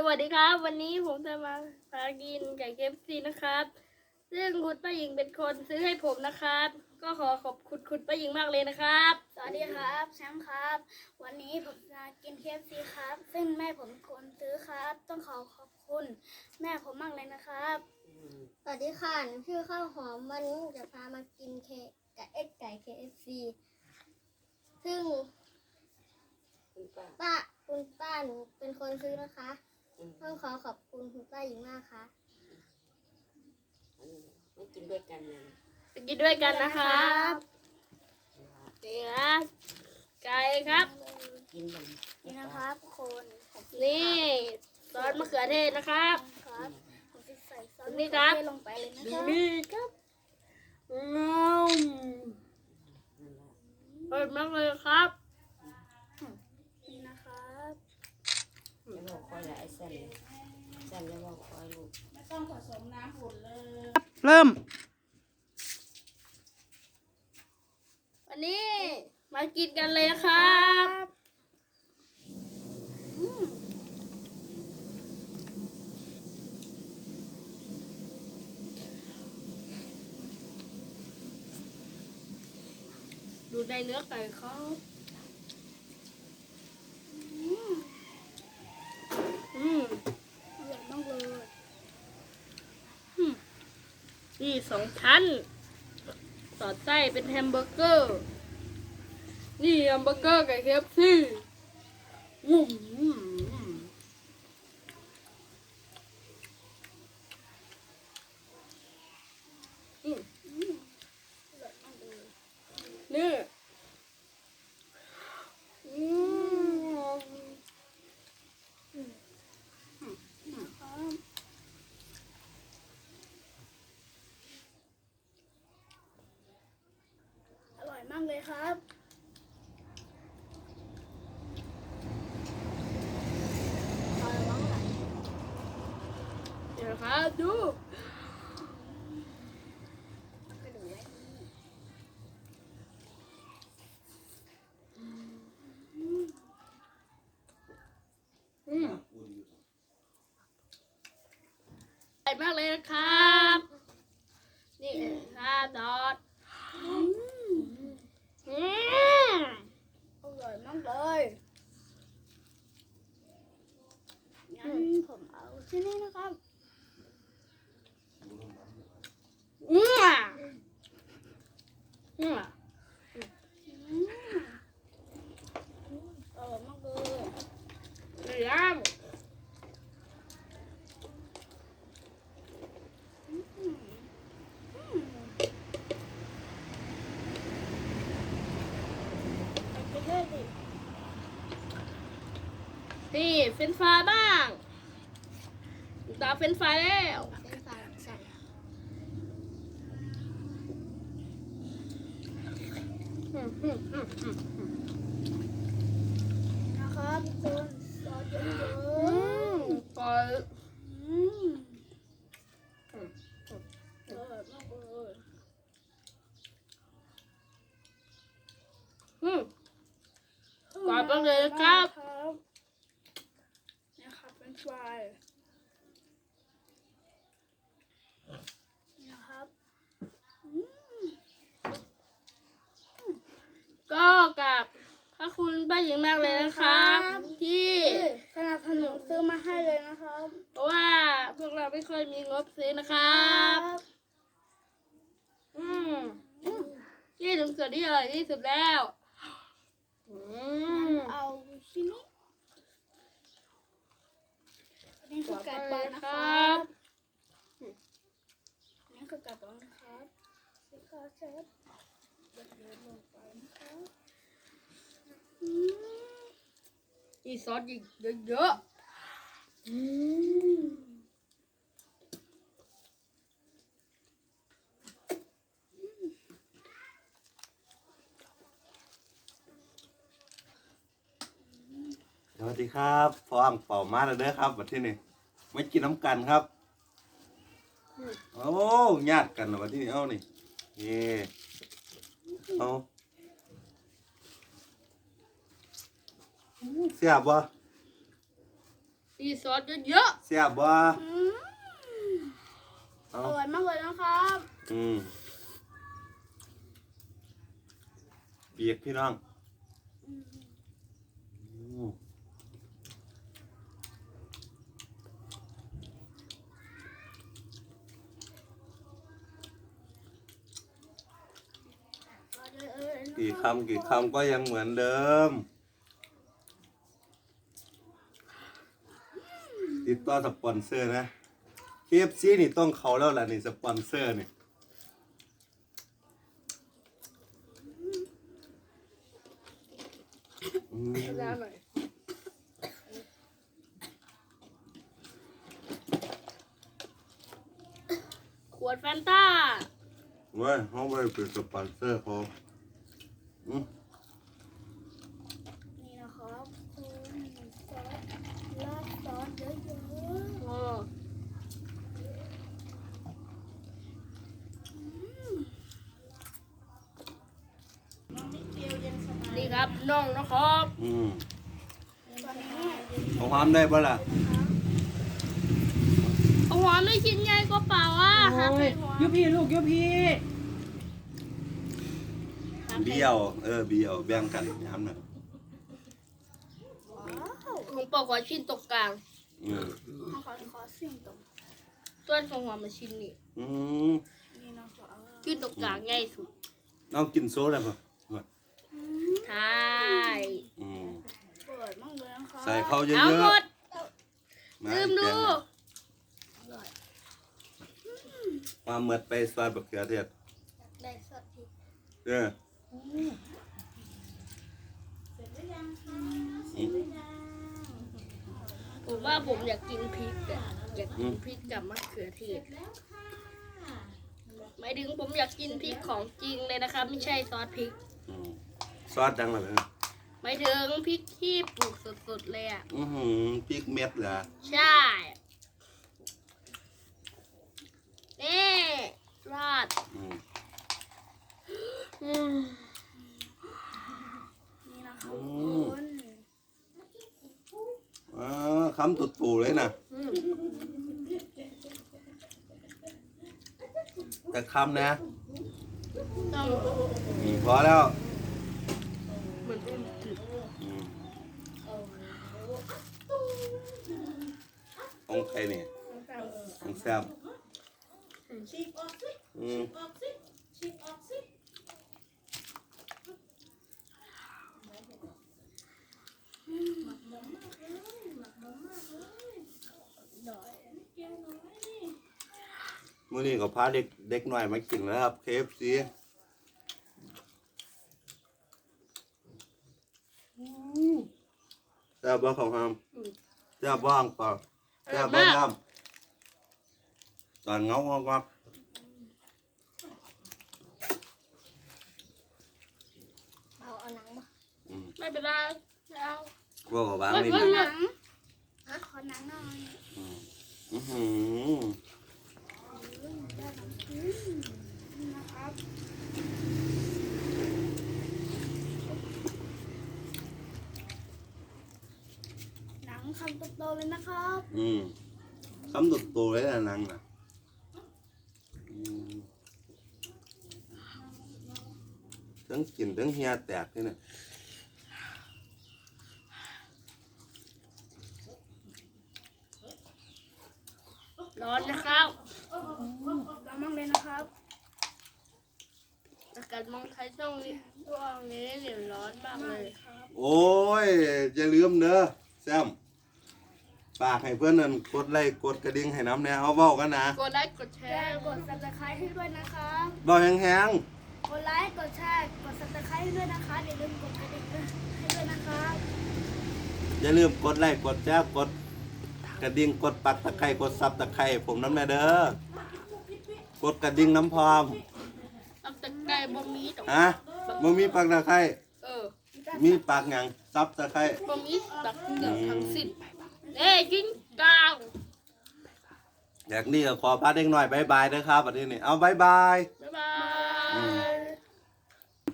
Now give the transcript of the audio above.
สวัสดีครับ วันนี้ผมจะมาพากินไก่เคฟซีนะครับ ซึ่งคุณป้าหญิงเป็นคนซื้อให้ผมนะครับ ก็ขอขอบคุณคุณป้าหญิงมากเลยนะครับ สวัสดีครับแชมป์ครับ วันนี้ผมจะกินเคฟซีครับ ซึ่งแม่ผมเป็นคนซื้อครับ ต้องขอขอบคุณ แม่ผมมากเลยนะครับ สวัสดีค่ะหนูชื่อข้าวหอมวันนี้จะพามากินเคไก่เอ็กไก่ KFC ซึ่งคุณป้าป้าคุณป้าหนูเป็นคนซื้อนะคะอืม ต้องขอขอบคุณคุณป้าหญิงมากค่ะอันนี้ไม่กินด้วยกันเลยไปกินด้วยกันนะครับนี่ครับไก่ครับ กินแบบนี่นะครับทุกคนผมจะนี่ซอสมะเขือเทศนะครับ ครับผมจะใส่ซอสนี่ครับ มะเขือเทศลงไปเลยนะครับนี่ครับงามนั่นแหละเปิดมากเลยครับ นี่นะครับ แล้ว บอกคอยละไอ้เส้นเส้นแล้วบอกคอยลูกต้องผสมน้ำฝุ่นเลย เริ่ม วันนี้มากินกันเลยนะครับดูในเนื้อไก่เขาอืม อร่อยมากเลย นี่สองชั้นสอดไส้เป็นแฮมเบอร์เกอร์ นี่แฮมเบอร์เกอร์ไก่เคฟซี่อืมอืมนี่อืม ครับอร่อยมากเลยครับ เดี๋ยวครับดูกระดูกไว้อืมใหญ่มากเลยนะครับ นี่ค่ะดอดอืม อร่อยมากเลยงั้นผมเอาที่นี่นะครับ อืมอืมอืมอร่อยมากเลยเหลืองไปเทศดินี่เฟรนฟราบ้าง ตาเฟรนฟราแล้ว เป็นฝาใส่ อืมอืมอืมอืม นะครับทุกคนซอสเยอะอืมปล่อยๆอืมอร่อยมากเลยอืมกรอบมากเลยครับนี่ครับเป็นฟรายนี่นะครับอืม ก็กับพระคุณป้าหญิงมากเลยนะครับ ที่สนับสนุนซื้อมาให้เลยนะครับเพราะว่าพวกเราไม่ค่อยมีงบซื้อนะครับอืมอืมนี่ถึงส่วนที่อร่อยที่สุดแล้วอืมเอาชิ้นนี้อันนี่คือไก่ปอนนะคครรัับบอันนี่คือไก่ปอนนะครับสิคะเชฟเดี๋ยวลงไปนะครับ อืมมีซอสอีกเยอะๆอืมสวัสดีครับฟองเป่ามาแล้วเด้อครับวันที่นี่ไม่กินน้ำกันครับ โอ้ญาติกันนะวันที่นี่เอานี่เย่ เอาเสียบวะนี่ซอสเยอะเสียบบ่อืมเอาอร่อยมากเลยนะครับ อืมเปียกพี่น้องอืม อร่อยเลยนะ กี่คำกี่คำก็ยังเหมือนเดิม ติดต่อสปอนเซอร์นะ KFC นี่ต้องเขาแล้วล่ะนี่สปอนเซอร์นี่อืมๆแล้วหน่อยขวดแฟนต้า เว้ยเขาไม่ได้เป็นสปอนเซอร์เขาอืม นี่นะครับคุณซอสราดซอสเยอะอ๋อนี่ครับน้องนะครับอืมๆตอนนี้เอาความได้ปะล่ะเอาหัวไม่ชิ้นใหญ่ก็เปล่าอะหักโอ้ให้ยหัว ยุพี่ลูกยุพี่หักให้ เบี้ยว เออเบี้ยวแบ่งกันย้ำหน่อยว้าวของปอกหัวชิ้นตรงกลางอืมขอขอสิ่งตรงส่วนของหัวมาชิ้นนี่อืมนี้นะครับชิ้นตรงกลางใหญ่สุดน้องกินโซ่ได้ปะใช่อืมเปิดมากเลยนะครับใส่เข้าเยอะเอาหมดๆมาลืมดู แกงมาเมือดไปซอยบักเขือเทศได้สดทีเอออืม ผมว่าผมอยากกินพริกอะอยากกินพริกกับมะเขือเทศหมายถึงผมอยากกินพริกของจริงเลยนะครับ ไม่ใช่ซอสพริกอืมซอสดังเลยหมายถึงพริกที่ปลูกสดๆเลยอะอือหือพริกเม็ดเหรอ ใช่นี่ราดอืมอืม นี่นะคุณอ่าคำตุดตูเลยนะแต่คำนะต้องอืมพอแล้วเหมือนเนจืดอืมของใครเนี่ ยของแซมอืมมื่อนี้ก็พาเด็กเด็กหน่อยมากินแล้วครับ KFC แซ่บบ่ของหามแซ่บบ้างเปล่าแซ่บบ้างครับตอนเงางอกอกเอาเอาหนังมาอืมไม่เป็นไรเอาบ่ก็วางนี่เฮ้นะยหนังขอหนังหน่อย อืมอื้อ หือหนังครับหนังคำโตๆเลยนะครับอืมคำตุดตัวเลยนะนังนะอืมทั้งกินทั้งเฮียแตกนี่นะ ร้อนนะครับร้อนมากเลยนะครับอากาศมองไทยช่วงนี้ช่วงนี้เนี่ยร้อนมากเลยโอ้ยอย่าลืมเด้อแซมฝากให้เพื่อนนั่นกดไลค์กดกระดิ่งให้น้ำแน่เอาเบ้ากันนะกดไลค์กดแชแชร์ร์กด subscribe ให้ด้วยนะครับ เบ้าแห้งกดไลค์ กดแชร์ กด subscribe ให้ด้วยนะคะอย่าลืมกดกระดิ่งให้ด้วยนะครับ ๆอย่าลืมกดไลค์กดแชร์กด กระดิ่งกดปักตะไคร่กดซับตะไคร่ผมน้ำแน่เด้อกดกระดิ่งน้ำพร้อมตับตะไคร้บ่มีดอกฮะมึงมีปักตะไคร่เออมีปักหยังซับตะไคร่บ่มีตักเกือบทั้งสิ้นเอ้ยกินกลางอยากนี่ก็ขอพาเด็กหน่อยบายบายนะครับวันนี้นี่เอาบายบาย บ๊ายบาย